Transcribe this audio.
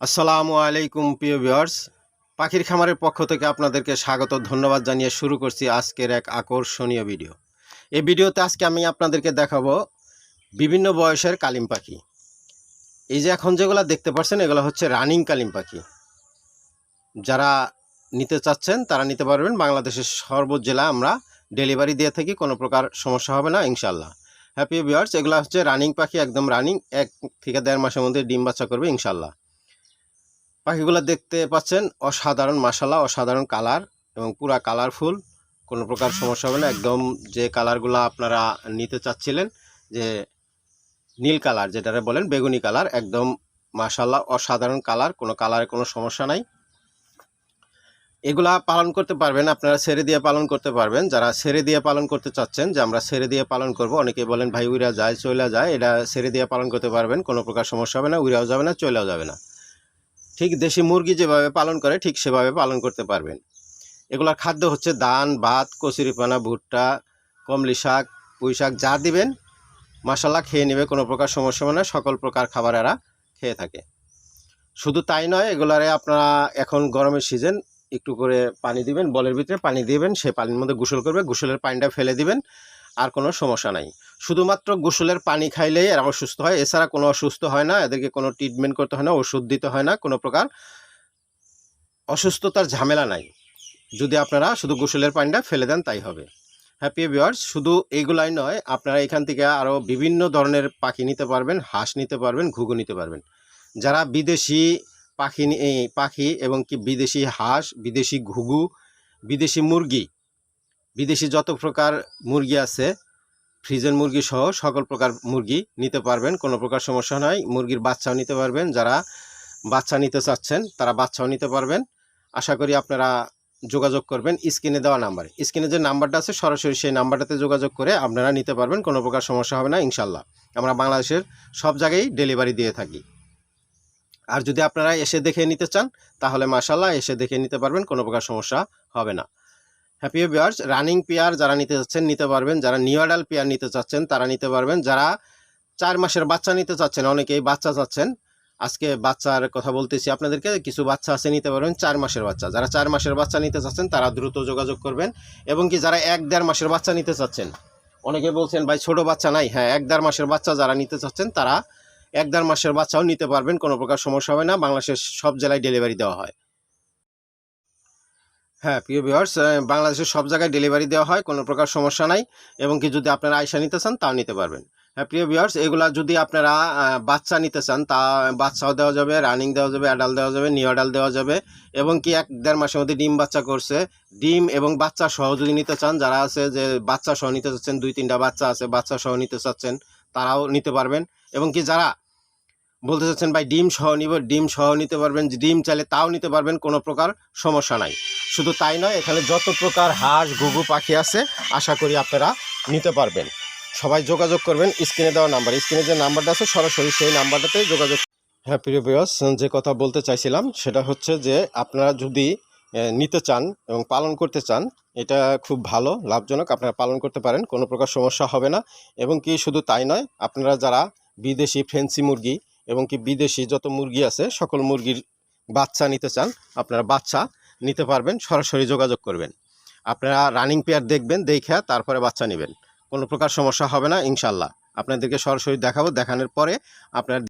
আসসালামু আলাইকুম, প্রিয় ভিউয়ার্স। পাখির খামারের পক্ষ থেকে আপনাদেরকে স্বাগত, ধন্যবাদ জানিয়ে শুরু করছি আজকের এক আকর্ষণীয় ভিডিও। এই ভিডিওতে আজকে আমি আপনাদেরকে দেখাবো বিভিন্ন বয়সের কালিম পাখি। এই যে এখন যেগুলো দেখতে পাচ্ছেন এগুলো হচ্ছে রানিং কালিম পাখি। যারা নিতে চাচ্ছেন, তারা নিতে পারবেন। বাংলাদেশের সর্ব জেলা, আমরা ডেলিভারি দিয়ে থাকি, কোনো প্রকার সমস্যা হবে না ইনশাল্লাহ হ্যাপি ভিউয়ার্স, এগুলো হচ্ছে রানিং পাখি, একদম রানিং, এক থেকে দেড় মাসের মধ্যে ডিম বাচ্চা করবে ইনশাল্লাহ পাখিগুলো দেখতে পাচ্ছেন অসাধারণ মাসালা অসাধারণ কালার এবং পুরা কালারফুল। কোনো প্রকার সমস্যা হবে না। একদম যে কালারগুলো আপনারা নিতে চাচ্ছিলেন, যে নীল কালার যেটারে বলেন, বেগুনি কালার, একদম মাসাল্লাহ অসাধারণ কালার, কোনো কালারে কোনো সমস্যা নাই। এগুলা পালন করতে পারবেন, আপনারা ছেড়ে দিয়ে পালন করতে পারবেন। যারা ছেড়ে দিয়ে পালন করতে চাচ্ছেন, যে আমরা ছেড়ে দিয়ে পালন করব অনেকে বলেন, ভাই উইরা যায় চলে যায়। এটা ছেড়ে দিয়ে পালন করতে পারবেন, কোনো প্রকার সমস্যা হবে না, উইরাও যাবে না চলেও যাবে না। ঠিক দেশি মুরগি যেভাবে পালন করে, ঠিক সেভাবে পালন করতে পারবেন। এগুলোর খাদ্য হচ্ছে ধান ভাত, কচুরিপানা, ভুট্টা, কমলি শাক, পুঁই শাক, যা দিবেন মশালা খেয়ে নেবে, কোনো প্রকার সমস্যা হবে না, সকল প্রকার খাবার এরা খেয়ে থাকে। শুধু তাই নয়, এগুলারে আপনারা এখন গরমের সিজন একটু করে পানি দিবেন, বলের ভিতরে পানি দিবেন, সে পানির মধ্যে গোসল করবে, গোসলের পানিটা ফেলে দিবেন, আর কোনো সমস্যা নাই। শুধুমাত্র গোসলের পানি খাইলেই এরা অসুস্থ হয়। এছাড়া কোনো অসুস্থ হয় না, এদেরকে কোনো ট্রিটমেন্ট করতে হয় না, ওষুধ দিতে হয় না, কোনো প্রকার অসুস্থতার ঝামেলা নাই। যদি আপনারা শুধু গোসলের পানিটা ফেলে দেন, তাই হবে। হ্যাপি ভিওয়ার্স শুধু এইগুলাই নয়, আপনারা এখান থেকে আরও বিভিন্ন ধরনের পাখি নিতে পারবেন, হাঁস নিতে পারবেন, ঘুঘু নিতে পারবেন। যারা বিদেশি পাখি পাখি এবং কি বিদেশি হাঁস, বিদেশি ঘুঘু, বিদেশি মুরগি, বিদেশি যত প্রকার মুরগি আছে ফ্রিজের মুরগি সহ সকল প্রকার মুরগি নিতে পারবেন, কোনো প্রকার সমস্যা নয় মুরগির বাচ্চাও নিতে পারবেন, যারা বাচ্চা নিতে চাচ্ছেন, তারা বাচ্চাও নিতে পারবেন। আশা করি আপনারা যোগাযোগ করবেন স্ক্রিনে দেওয়া নাম্বারে। স্ক্রিনে যে নাম্বারটা আছে, সরাসরি সেই নাম্বারটাতে যোগাযোগ করে আপনারা নিতে পারবেন, কোনো প্রকার সমস্যা হবে না ইনশাল্লাহ আমরা বাংলাদেশের সব জায়গায় ডেলিভারি দিয়ে থাকি। আর যদি আপনারা এসে দেখে নিতে চান, তাহলে মাসাল্লাহ এসে দেখে নিতে পারবেন, কোনো প্রকার সমস্যা হবে না। হ্যাপি বিয়ার্স রানিং পেয়ার যারা নিতে চাচ্ছেন নিতে পারবেন। যারা নিউডাল পেয়ার নিতে চাচ্ছেন, তারা নিতে পারবেন। যারা চার মাসের বাচ্চা নিতে চাচ্ছেন, অনেকেই বাচ্চা চাচ্ছেন। আজকে বাচ্চার কথা বলতেছি আপনাদেরকে, কিছু বাচ্চা আছে, নিতে পারবেন চার মাসের বাচ্চা। যারা চার মাসের বাচ্চা নিতে চাচ্ছেন, তারা দ্রুত যোগাযোগ করবেন। এবং কি যারা এক দেড় মাসের বাচ্চা নিতে চাচ্ছেন, অনেকে বলছেন, ভাই, ছোট বাচ্চা নাই। হ্যাঁ এক দেড় মাসের বাচ্চা যারা নিতে চাচ্ছেন, তারা এক দেড় মাসের বাচ্চাও নিতে পারবেন, কোনো প্রকার সমস্যা হবে না। বাংলাদেশের সব জেলায় ডেলিভারি দেওয়া হয়। হ্যাঁ প্রিয় ভিউয়ার্স বাংলাদেশের সব জায়গায় ডেলিভারি দেওয়া হয়, কোনো প্রকার সমস্যা নাই। এবং কি যদি আপনারা আয়সা নিতে চান, তাও নিতে পারবেন। হ্যাঁ প্রিয় ভিউয়ার্স এগুলা যদি আপনারা বাচ্চা নিতে চান, তা বাচ্চাও দেওয়া যাবে রানিং দেওয়া যাবে অ্যাডাল দেওয়া যাবে নিউ অ্যাডাল দেওয়া যাবে। এবং কি এক দেড় মাসের মধ্যে ডিম বাচ্চা করছে, ডিম এবং বাচ্চা সহ যদি নিতে চান, যারা আছে যে বাচ্চা সহ নিতে চাচ্ছেন, দুই তিনটা বাচ্চা আছে, বাচ্চা সহ নিতে চাচ্ছেন, তারাও নিতে পারবেন। এবং কি যারা বলতে চাচ্ছেন, ভাই, ডিম সহ নিব, ডিম সহ নিতে পারবেন, ডিম চাইলে তাও নিতে পারবেন, কোনো প্রকার সমস্যা নাই। শুধু তাই নয়, এখানে যত প্রকার হাঁস, ঘুঘু, পাখি আছে, আশা করি আপনারা নিতে পারবেন। সবাই যোগাযোগ করবেন, স্ক্রিনে দেওয়া নাম্বার। স্ক্রিনে যে নাম্বারটা আছে, সরাসরি সেই নাম্বারটাতে যোগাযোগ হ্যাঁ প্রিয় বিয়স যে কথা বলতে চাইছিলাম, সেটা হচ্ছে যে আপনারা যদি নিতে চান এবং পালন করতে চান, এটা খুব ভালো, লাভজনক, আপনারা পালন করতে পারেন, কোনো প্রকার সমস্যা হবে না। এবং কি শুধু তাই নয়, আপনারা যারা বিদেশি ফেন্সি মুরগি এবং কি বিদেশি যত মুরগি আছে, সকল মুরগির বাচ্চা নিতে চান, আপনারা বাচ্চা নিতে পারবেন, সরাসরি যোগাযোগ করবেন। আপনারা রানিং পেয়ার দেখবেন, দেখে তারপরে বাচ্চা নেবেন। কোনো প্রকার সমস্যা হবে না ইনশাল্লাহ আপনাদেরকে সরাসরি দেখাবো, দেখানোর পরে আপনার